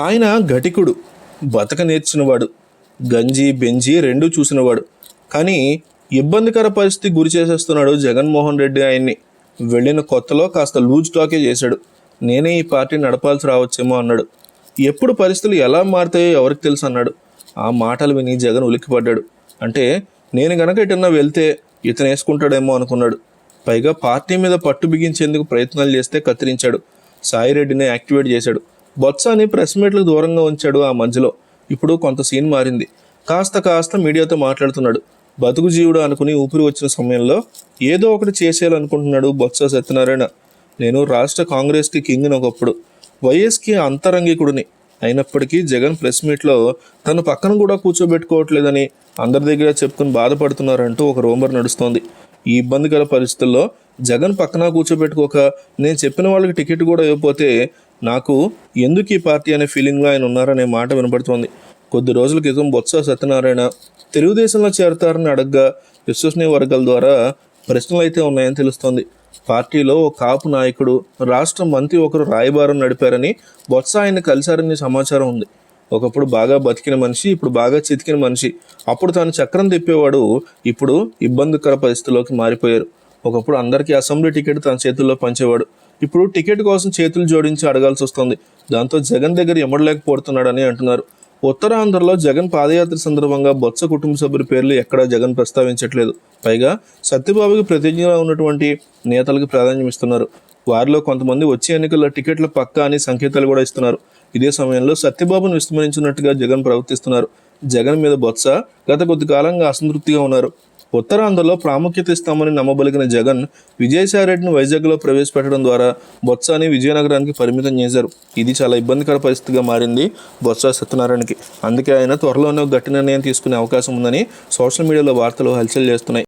ఆయన ఘటికుడు బతక నేర్చినవాడు గంజి బెంజి రెండూ చూసినవాడు. కానీ ఇబ్బందికర పరిస్థితి గురి చేసేస్తున్నాడు జగన్మోహన్ రెడ్డి ఆయన్ని. వెళ్ళిన కొత్తలో కాస్త లూజ్ టాకే చేశాడు. నేనే ఈ పార్టీ నడపాల్సి రావచ్చేమో అన్నాడు. ఎప్పుడు పరిస్థితులు ఎలా మారుతాయో ఎవరికి తెలుసు అన్నాడు. ఆ మాటలు విని జగన్ ఉలిక్కిపడ్డాడు. అంటే నేను గనక ఎటన్నా వెళ్తే ఇతను వేసుకుంటాడేమో అనుకున్నాడు. పైగా పార్టీ మీద పట్టు బిగించేందుకు ప్రయత్నాలు చేస్తే కత్తిరించాడు. సాయిరెడ్డిని యాక్టివేట్ చేశాడు. బొత్సాని ప్రెస్ మీట్లకు దూరంగా ఉంచాడు ఆ మధ్యలో. ఇప్పుడు కొంత సీన్ మారింది. కాస్త కాస్త మీడియాతో మాట్లాడుతున్నాడు. బతుకు జీవుడు అనుకుని ఊపిరి వచ్చిన సమయంలో ఏదో ఒకటి చేసేయాలనుకుంటున్నాడు బొత్స సత్యనారాయణ. నేను రాష్ట్ర కాంగ్రెస్కి కింగ్ని ఒకప్పుడు. వైఎస్కి అంతరంగికుడిని. అయినప్పటికీ జగన్ ప్రెస్ మీట్లో తను పక్కన కూడా కూర్చోబెట్టుకోవట్లేదని అందరి దగ్గర చెప్పుకుని బాధపడుతున్నారంటూ ఒక రూమర్ నడుస్తోంది. ఈ ఇబ్బందికర పరిస్థితుల్లో జగన్ పక్కన కూర్చోబెట్టుకోక నేను చెప్పిన వాళ్ళకి టికెట్ కూడా ఇవ్వకపోతే నాకు ఎందుకు ఈ పార్టీ అనే ఫీలింగ్లో ఆయన ఉన్నారనే మాట వినపడుతోంది కొద్ది రోజుల క్రితం బొత్స సత్యనారాయణ తెలుగుదేశంలో చేరతారని అడగ్గా విశ్వసనీయ వర్గాల ద్వారా ప్రశ్నలు అయితే ఉన్నాయని తెలుస్తోంది. పార్టీలో ఓ కాపు నాయకుడు రాష్ట్ర మంత్రి ఒకరు రాయబారం నడిపారని బొత్స ఆయన కలిశారని సమాచారం ఉంది. ఒకప్పుడు బాగా బతికిన మనిషి ఇప్పుడు బాగా చితికిన మనిషి. అప్పుడు తాను చక్రం తిప్పేవాడు ఇప్పుడు ఇబ్బందికర పరిస్థితుల్లోకి మారిపోయారు. ఒకప్పుడు అందరికీ అసెంబ్లీ టికెట్ తన చేతుల్లో పంచేవాడు. ఇప్పుడు టికెట్ కోసం చేతులు జోడించి అడగాల్సి వస్తుంది. దాంతో జగన్ దగ్గర ఇమ్మడలేకపోతున్నాడని అంటున్నారు. ఉత్తరాంధ్రలో జగన్ పాదయాత్ర సందర్భంగా బొత్స కుటుంబ సభ్యుల పేర్లు ఎక్కడా జగన్ ప్రస్తావించట్లేదు. పైగా సత్యబాబుకి ప్రతిజ్ఞగా ఉన్నటువంటి నేతలకు ప్రాధాన్యం ఇస్తున్నారు. వారిలో కొంతమంది వచ్చే ఎన్నికల్లో టికెట్ల పక్కా అని సంకేతాలు కూడా ఇస్తున్నారు. ఇదే సమయంలో సత్యబాబును విస్మరించినట్టుగా జగన్ ప్రవర్తిస్తున్నారు. జగన్ మీద బొత్స గత కొద్ది కాలంగా అసంతృప్తిగా ఉన్నారు. ఉత్తరాంధ్రలో ప్రాముఖ్యత ఇస్తామని నమ్మబలిగిన జగన్ విజయసాయిరెడ్డిని వైజాగ్లో ప్రవేశపెట్టడం ద్వారా బొత్సాని విజయనగరానికి పరిమితం చేశారు. ఇది చాలా ఇబ్బందికర పరిస్థితిగా మారింది బొత్స సత్యనారాయణకి. అందుకే ఆయన త్వరలోనే ఒక గట్టి నిర్ణయం తీసుకునే అవకాశం ఉందని సోషల్ మీడియాలో వార్తలు హల్చల్ చేస్తున్నాయి.